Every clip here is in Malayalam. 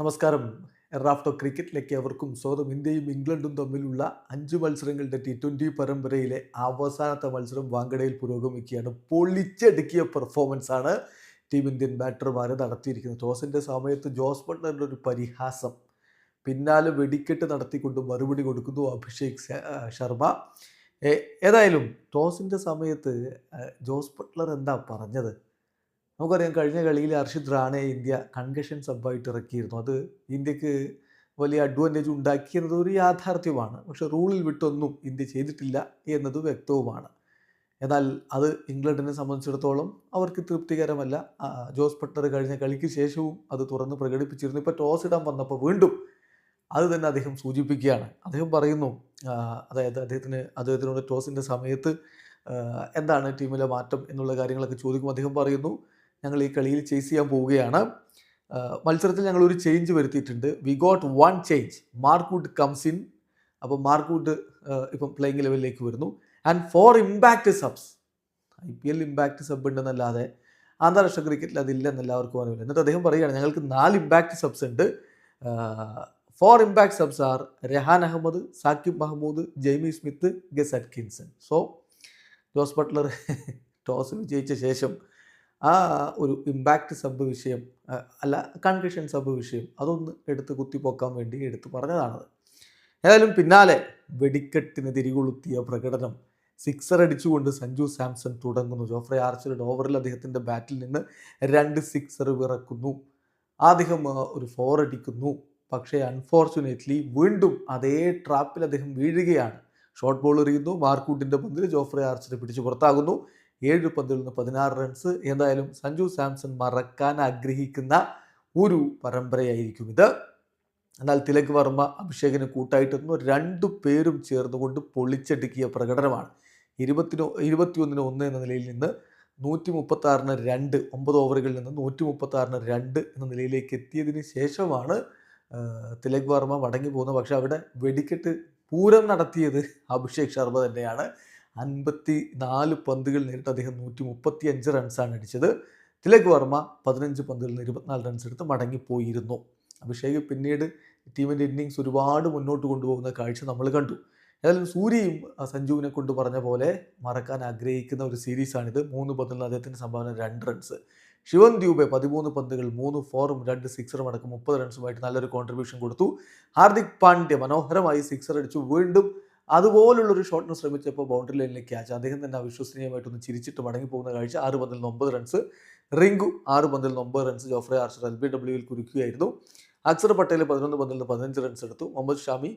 നമസ്കാരം. എറാഫ്റ്റോ ക്രിക്കറ്റിലേക്ക് അവർക്കും സ്വാഗതം. ഇന്ത്യയും ഇംഗ്ലണ്ടും തമ്മിലുള്ള അഞ്ച് മത്സരങ്ങളുടെ ടി ട്വന്റി പരമ്പരയിലെ അവസാനത്തെ മത്സരം വാങ്കടയിൽ പുരോഗമിക്കുകയാണ്. പൊളിച്ചടുക്കിയ പെർഫോമൻസ് ആണ് ടീം ഇന്ത്യൻ ബാറ്റർമാർ നടത്തിയിരിക്കുന്നത്. ടോസിന്റെ സമയത്ത് ജോസ് ബട്ട്ലറിന്റെ ഒരു പരിഹാസം. പിന്നാലെ വെടിക്കെട്ട് നടത്തിക്കൊണ്ട് മറുപടി കൊടുക്കുന്നു അഭിഷേക് ശർമ്മ. ഏതായാലും ടോസിന്റെ സമയത്ത് ജോസ് ബട്ട്ലർ എന്താ പറഞ്ഞത്? നമുക്കറിയാം കഴിഞ്ഞ കളിയിൽ അർഷിദ് റാണെ ഇന്ത്യ കൺകഷൻ സബ്ബായിട്ട് ഇറക്കിയിരുന്നു. അത് ഇന്ത്യയ്ക്ക് വലിയ അഡ്വാന്റേജ് ഉണ്ടാക്കിയെന്നത് ഒരു യാഥാർത്ഥ്യമാണ്. പക്ഷേ റൂളിൽ വിട്ടൊന്നും ഇന്ത്യ ചെയ്തിട്ടില്ല എന്നത് വ്യക്തവുമാണ്. എന്നാൽ അത് ഇംഗ്ലണ്ടിനെ സംബന്ധിച്ചിടത്തോളം അവർക്ക് തൃപ്തികരമല്ല. ജോസ് പട്ടർ കഴിഞ്ഞ കളിക്ക് ശേഷവും അത് തുറന്ന് പ്രകടിപ്പിച്ചിരുന്നു. ഇപ്പോൾ ടോസ് ഇടാൻ വന്നപ്പോൾ വീണ്ടും അത് തന്നെ അദ്ദേഹം സൂചിപ്പിക്കുകയാണ്. അദ്ദേഹം പറയുന്നു അതായത് അദ്ദേഹത്തിന് അദ്ദേഹത്തിനോട് ടോസിന്റെ സമയത്ത് എന്താണ് ടീമിലെ മാറ്റം എന്നുള്ള കാര്യങ്ങളൊക്കെ ചോദിക്കുമ്പോൾ അദ്ദേഹം പറയുന്നു ഞങ്ങൾ ഈ കളിയിൽ ചേസ് ചെയ്യാൻ പോവുകയാണ്. മത്സരത്തിൽ ഞങ്ങൾ ഒരു ചേഞ്ച് വരുത്തിയിട്ടുണ്ട്. We got one change Mark Wood comes in അപ്പോൾ മാർക്ക് വുഡ് ഇപ്പം പ്ലേയിങ് ലെവലിലേക്ക് വരുന്നു. And four impact subs I P L impact sub ഉണ്ടെന്നല്ലാതെ അന്താരാഷ്ട്ര ക്രിക്കറ്റിൽ അതില്ലെന്ന് എല്ലാവർക്കും അറിയില്ല. എന്നിട്ട് അദ്ദേഹം പറയുകയാണ് ഞങ്ങൾക്ക് നാല് ഇമ്പാക്റ്റ് സബ്സ് ഉണ്ട്. Four impact subs are Rehan Ahmed Saqib Mahmood Jamie Smith Gus Atkinson so Jos Buttler toss വിജയിച്ച ശേഷം ആ ഒരു ഇമ്പാക്റ്റ് സബ് വിഷയം അല്ല കൺകഷൻ സബ് വിഷയം അതൊന്ന് എടുത്ത് കുത്തിപ്പോക്കാൻ വേണ്ടി എടുത്തു പറഞ്ഞതാണത്. ഏതായാലും പിന്നാലെ വെടിക്കെട്ടിന് തിരികൊളുത്തിയ പ്രകടനം സിക്സർ അടിച്ചുകൊണ്ട് സഞ്ജു സാംസൺ തുടങ്ങുന്നു. ജോഫ്രെ ആർച്ചറുടെ ഓവറിൽ അദ്ദേഹത്തിന്റെ ബാറ്റിൽ നിന്ന് രണ്ട് സിക്സർ വിറക്കുന്നു. അദ്ദേഹം ഒരു ഫോർ അടിക്കുന്നു. പക്ഷേ അൺഫോർച്ചുനേറ്റ്ലി വീണ്ടും അതേ ട്രാപ്പിൽ അദ്ദേഹം വീഴുകയാണ്. Short ball എറിയുന്നു. മാർക്കൂട്ടിന്റെ പന്തിൽ ജോഫ്രെ ആർച്ചർ പിടിച്ചു പുറത്താകുന്നു. ഏഴ് പന്തിൽ നിന്ന് പതിനാറ് റൺസ് എന്തായാലും സഞ്ജു സാംസൺ മറക്കാൻ ആഗ്രഹിക്കുന്ന ഒരു പരമ്പരയായിരിക്കും ഇത്. എന്നാൽ തിലക് വർമ്മ അഭിഷേകിന് കൂട്ടായിട്ടെന്നു രണ്ടു പേരും ചേർന്നുകൊണ്ട് പൊളിച്ചടുക്കിയ പ്രകടനമാണ്. ഇരുപത്തിനോ ഇരുപത്തിയൊന്നിന് ഒന്ന് എന്ന നിലയിൽ നിന്ന് നൂറ്റി മുപ്പത്താറിന് രണ്ട് ഒമ്പത് ഓവറുകളിൽ നിന്ന് നൂറ്റി മുപ്പത്താറിന് രണ്ട് എന്ന നിലയിലേക്ക് എത്തിയതിന് ശേഷമാണ് തിലക് വർമ്മ മടങ്ങി പോകുന്നത് പക്ഷേ അവിടെ വെടിക്കെട്ട് പൂരം നടത്തിയത് അഭിഷേക് ശർമ്മ തന്നെയാണ്. അൻപത്തി നാല് പന്തുകൾ നേരിട്ട് അദ്ദേഹം നൂറ്റി മുപ്പത്തി അഞ്ച് റൺസാണ് അടിച്ചത്. തിലക് വർമ്മ പതിനഞ്ച് പന്തുകളിൽ നിന്ന് ഇരുപത്തിനാല് റൺസ് എടുത്ത് മടങ്ങിപ്പോയിരുന്നു. അഭിഷേക് പിന്നീട് ടീമിന്റെ ഇന്നിങ്സ് ഒരുപാട് മുന്നോട്ട് കൊണ്ടുപോകുന്ന കാഴ്ച നമ്മൾ കണ്ടു. ഏതായാലും സൂര്യയും സഞ്ജുവിനെ കൊണ്ട് പറഞ്ഞ പോലെ മറക്കാൻ ആഗ്രഹിക്കുന്ന ഒരു സീരീസാണിത്. മൂന്ന് നിന്ന് അദ്ദേഹത്തിന്റെ സംഭാവന രണ്ട് റൺസ് ശിവൻ ദ്യൂബെ പതിമൂന്ന് പന്തുകൾ മൂന്ന് ഫോറും രണ്ട് സിക്സറും അടക്കം മുപ്പത് റൺസുമായിട്ട് നല്ലൊരു കോൺട്രിബ്യൂഷൻ കൊടുത്തു. ഹാർദിക് പാണ്ഡ്യ മനോഹരമായി സിക്സർ അടിച്ചു. വീണ്ടും അതുപോലുള്ളൊരു ഷോട്ടിന് ശ്രമിച്ചപ്പോൾ ബൗണ്ടറി ലൈനിലേക്ക് ക്യാച്ച്. അദ്ദേഹം തന്നെ അവിശ്വസനീയമായിട്ടൊന്ന് ചിരിച്ചിട്ട് മടങ്ങി പോകുന്ന കാഴ്ച ആറ് പന്തിൽ നിന്ന് ഒമ്പത് റൺസ് റിങ്കു ആറ് പന്തിൽ നിന്ന് ഒമ്പത് runs Jofra Archer L B ഡബ്ല്യുവിൽ കുരുക്കുകയായിരുന്നു. അക്സർ പട്ടേൽ പതിനൊന്ന് പന്തിൽ നിന്ന് പതിനഞ്ച് റൺസ് എടുത്തു. മുഹമ്മദ് ഷാമി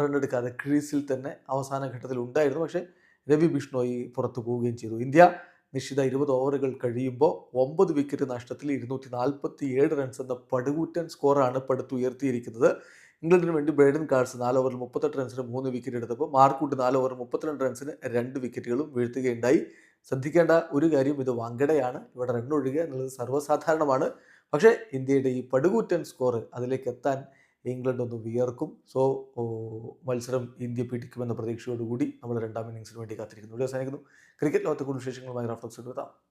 റൺ എടുക്കാതെ ക്രീസിൽ തന്നെ അവസാന ഘട്ടത്തിൽ ഉണ്ടായിരുന്നു. പക്ഷേ രവി ബിഷ്ണോയി പുറത്തു പോവുകയും ചെയ്തു. ഇന്ത്യ നിശ്ചിത ഇരുപത് ഓവറുകൾ കഴിയുമ്പോൾ ഒമ്പത് വിക്കറ്റ് നഷ്ടത്തിൽ ഇരുന്നൂറ്റി നാൽപ്പത്തി ഏഴ് റൺസ് എന്ന പടുകൂറ്റൻ സ്കോറാണ് പടുത്തുയർത്തിയിരിക്കുന്നത്. ഇംഗ്ലണ്ടിന് വേണ്ടി ബ്രേഡൻ കാർഡ്സ് നാല് ഓവറിൽ മുപ്പത്തെട്ട് റൺസിന് മൂന്ന് വിക്കറ്റ് എടുത്തപ്പോൾ മാർക്കൂട്ട് നാല് ഓവർ മുപ്പത്തിരണ്ട് റൺസിന് രണ്ട് വിക്കറ്റുകളും വീഴ്ത്തുകയുണ്ടായി. ശ്രദ്ധിക്കേണ്ട ഒരു കാര്യം ഇത് വാങ്കടയാണ് ഇവിടെ റണ്ണൊഴുകുക എന്നുള്ളത് സർവസാധാരണമാണ്. പക്ഷേ ഇന്ത്യയുടെ ഈ പടുകൂറ്റൻ സ്കോർ അതിലേക്ക് എത്താൻ ഇംഗ്ലണ്ട് ഒന്ന് വിയർക്കും. സോ മത്സരം ഇന്ത്യ പിടിക്കുമെന്ന പ്രതീക്ഷയോടുകൂടി നമ്മൾ രണ്ടാം ഇന്നിങ്സിന് വേണ്ടി കാത്തിരിക്കുന്നു. ഇവിടെ അവസാനിക്കുന്നു. ക്രിക്കറ്റ് ലോകത്തെ കൂടുതൽ വിശേഷങ്ങളുമായി റഫ്ലക്സ് എടുത്താം.